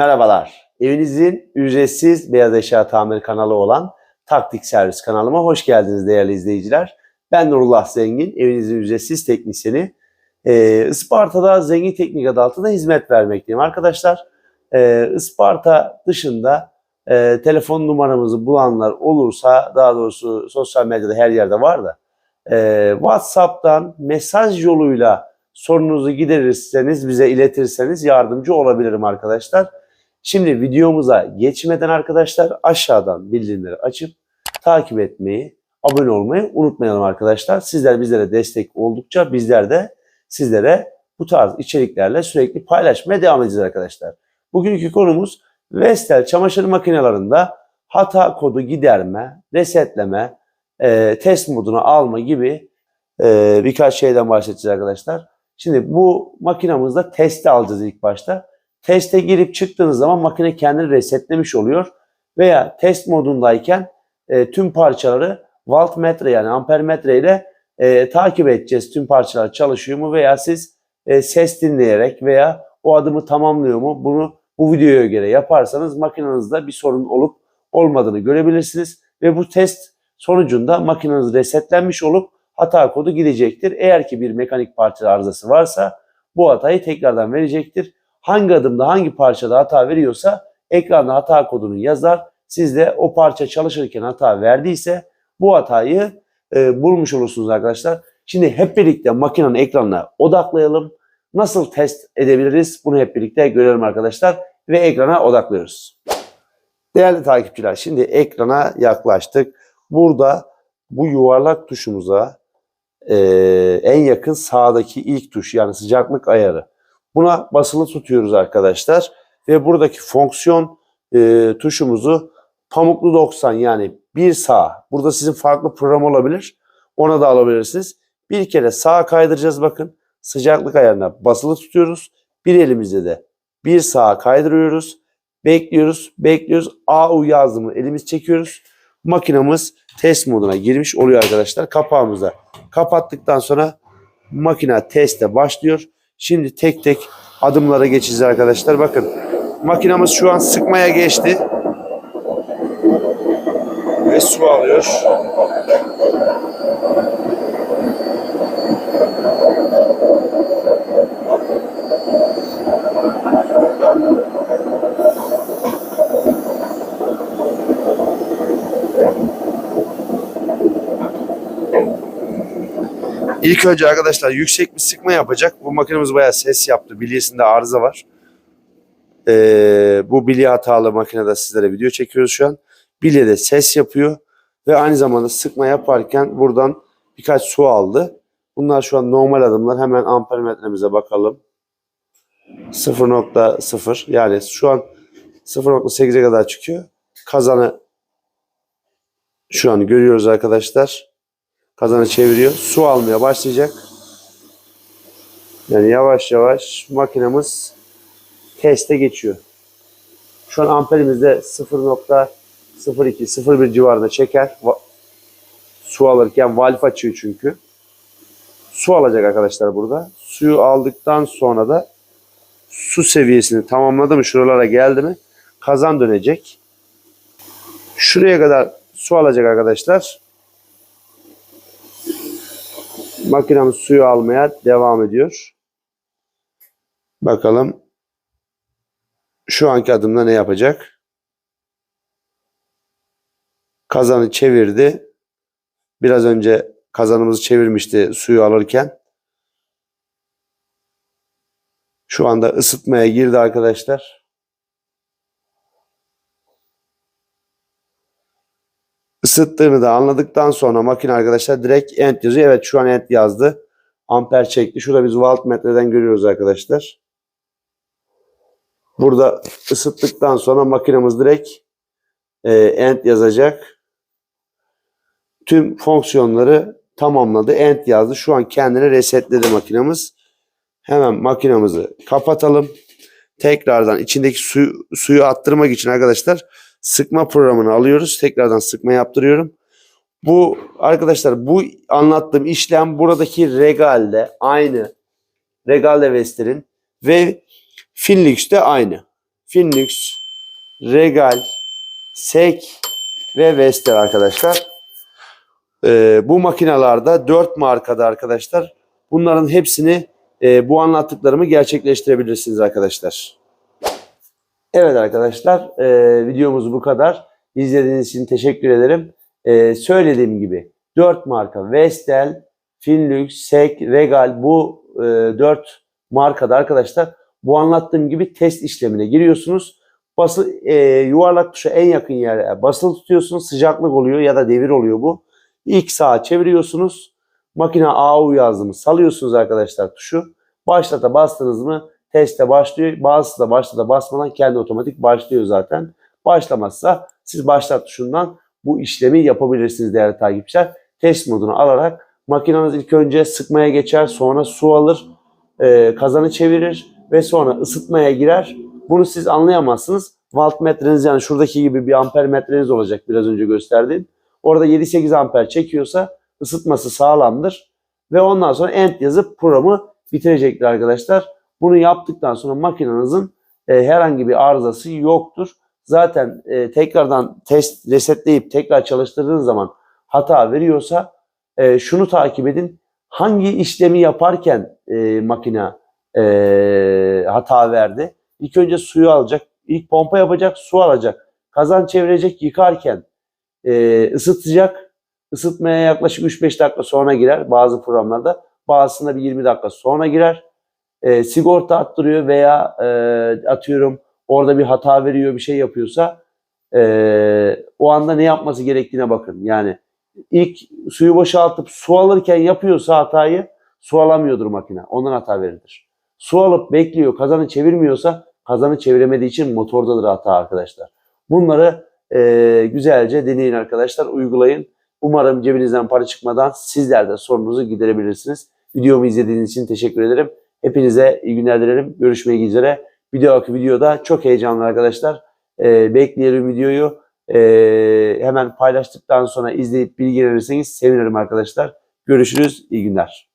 Merhabalar. Evinizin ücretsiz beyaz eşya tamir kanalı olan Taktik Servis kanalıma hoş geldiniz değerli izleyiciler. Ben Nurullah Zengin, evinizin ücretsiz teknisyeni. Ee, Isparta'da Zengin Teknik adı altında hizmet vermekteyim arkadaşlar. Ee, Isparta dışında e, telefon numaramızı bulanlar olursa, daha doğrusu sosyal medyada her yerde var da, e, WhatsApp'tan mesaj yoluyla sorununuzu giderirseniz, bize iletirseniz yardımcı olabilirim arkadaşlar. Şimdi videomuza geçmeden arkadaşlar aşağıdan bildirimleri açıp takip etmeyi, abone olmayı unutmayalım arkadaşlar. Sizler bizlere destek oldukça bizler de sizlere bu tarz içeriklerle sürekli paylaşmaya devam edeceğiz arkadaşlar. Bugünkü konumuz Vestel çamaşır makinelerinde hata kodu giderme, resetleme, e, test moduna alma gibi e, birkaç şeyden bahsedeceğiz arkadaşlar. Şimdi bu makinamızda testi alacağız ilk başta. Teste girip çıktığınız zaman makine kendini resetlemiş oluyor. Veya test modundayken e, tüm parçaları voltmetre yani ampermetre ile e, takip edeceğiz. Tüm parçalar çalışıyor mu veya siz e, ses dinleyerek veya o adımı tamamlıyor mu bunu bu videoya göre yaparsanız makinenizde bir sorun olup olmadığını görebilirsiniz. Ve bu test sonucunda makineniz resetlenmiş olup hata kodu gidecektir. Eğer ki bir mekanik parça arızası varsa bu hatayı tekrardan verecektir. Hangi adımda hangi parçada hata veriyorsa ekranda hata kodunu yazar. Siz de o parça çalışırken hata verdiyse bu hatayı e, bulmuş olursunuz arkadaşlar. Şimdi hep birlikte makinenin ekranına odaklayalım. Nasıl test edebiliriz bunu hep birlikte görelim arkadaşlar. Ve ekrana odaklıyoruz. Değerli takipçiler şimdi ekrana yaklaştık. Burada bu yuvarlak tuşumuza e, en yakın sağdaki ilk tuş yani sıcaklık ayarı. Buna basılı tutuyoruz arkadaşlar. Ve buradaki fonksiyon e, tuşumuzu pamuklu 90 yani bir sağ. Burada sizin farklı program olabilir. Ona da alabilirsiniz. Bir kere sağa kaydıracağız bakın. Sıcaklık ayarına basılı tutuyoruz. Bir elimizde de bir sağa kaydırıyoruz. Bekliyoruz, bekliyoruz. AU yazdığımı elimiz çekiyoruz. Makinamız test moduna girmiş oluyor arkadaşlar. Kapağımızı kapattıktan sonra makine teste başlıyor. Şimdi tek tek adımlara geçeceğiz arkadaşlar. Bakın makinamız şu an sıkmaya geçti. Ve su alıyor. İlk önce arkadaşlar yüksek bir sıkma yapacak. Bu makinemiz bayağı ses yaptı. Bilyesinde arıza var. Ee, bu bilye hatalı makinede sizlere video çekiyoruz şu an. Bilyede ses yapıyor. Ve aynı zamanda sıkma yaparken buradan birkaç su aldı. Bunlar şu an normal adımlar. Hemen ampermetremize bakalım. 0.0 yani şu an 0.8'e kadar çıkıyor. Kazanı şu an görüyoruz arkadaşlar kazanı çeviriyor. Su almaya başlayacak. Yani yavaş yavaş makinemiz teste geçiyor. Şu an amperimizde 0.02 01 civarında çeker. Su alırken valf açıyor çünkü. Su alacak arkadaşlar burada. Suyu aldıktan sonra da su seviyesini tamamladı mı şuralara geldi mi kazan dönecek. Şuraya kadar su alacak arkadaşlar. Makinamız suyu almaya devam ediyor. Bakalım şu anki adımda ne yapacak? Kazanı çevirdi. Biraz önce kazanımızı çevirmişti suyu alırken. Şu anda ısıtmaya girdi arkadaşlar. Isıttığını da anladıktan sonra makine arkadaşlar direkt end yazıyor. Evet şu an end yazdı. Amper çekti. Şurada biz voltmetreden görüyoruz arkadaşlar. Burada ısıttıktan sonra makinemiz direkt e, end yazacak. Tüm fonksiyonları tamamladı. End yazdı. Şu an kendini resetledi makinemiz. Hemen makinemizi kapatalım. Tekrardan içindeki suyu, suyu attırmak için arkadaşlar sıkma programını alıyoruz. Tekrardan sıkma yaptırıyorum. Bu arkadaşlar bu anlattığım işlem buradaki Regal'de aynı. Regal'de Vestel'in ve Finlux'te aynı. Finlux, Regal, Sek ve Vestel arkadaşlar. Ee, bu makinalarda 4 markada arkadaşlar. Bunların hepsini e, bu anlattıklarımı gerçekleştirebilirsiniz arkadaşlar. Evet arkadaşlar e, videomuz bu kadar. İzlediğiniz için teşekkür ederim. E, söylediğim gibi 4 marka Vestel, Finlux, Sek, Regal bu e, 4 markada arkadaşlar bu anlattığım gibi test işlemine giriyorsunuz. Bası, e, yuvarlak tuşa en yakın yere basılı tutuyorsunuz. Sıcaklık oluyor ya da devir oluyor bu. İlk sağa çeviriyorsunuz. Makine AU yazdığımı salıyorsunuz arkadaşlar tuşu. Başlata bastınız mı teste başlıyor. Bazısı da başlata basmadan kendi otomatik başlıyor zaten. Başlamazsa siz başlat tuşundan bu işlemi yapabilirsiniz değerli takipçiler. Test modunu alarak makineniz ilk önce sıkmaya geçer sonra su alır e, kazanı çevirir ve sonra ısıtmaya girer. Bunu siz anlayamazsınız. Voltmetreniz yani şuradaki gibi bir amper metreniz olacak biraz önce gösterdiğim. Orada 7-8 amper çekiyorsa ısıtması sağlamdır. Ve ondan sonra end yazıp programı bitirecektir arkadaşlar. Bunu yaptıktan sonra makinenizin e, herhangi bir arızası yoktur. Zaten e, tekrardan test resetleyip tekrar çalıştırdığınız zaman hata veriyorsa e, şunu takip edin. Hangi işlemi yaparken e, makine e, hata verdi? İlk önce suyu alacak, ilk pompa yapacak, su alacak, kazan çevirecek, yıkarken e, ısıtacak. Isıtmaya yaklaşık 3-5 dakika sonra girer bazı programlarda. Bazısında bir 20 dakika sonra girer. E, sigorta attırıyor veya e, atıyorum orada bir hata veriyor bir şey yapıyorsa e, o anda ne yapması gerektiğine bakın. Yani ilk suyu boşaltıp su alırken yapıyorsa hatayı su alamıyordur makine. Ondan hata verilir. Su alıp bekliyor kazanı çevirmiyorsa kazanı çeviremediği için motordadır hata arkadaşlar. Bunları e, güzelce deneyin arkadaşlar uygulayın. Umarım cebinizden para çıkmadan sizler de sorununuzu giderebilirsiniz. Videomu izlediğiniz için teşekkür ederim. Hepinize iyi günler dilerim. Görüşmek üzere. Bir dahaki videoda çok heyecanlı arkadaşlar. Ee, bekleyelim videoyu. Ee, hemen paylaştıktan sonra izleyip bilgilenirseniz sevinirim arkadaşlar. Görüşürüz. İyi günler.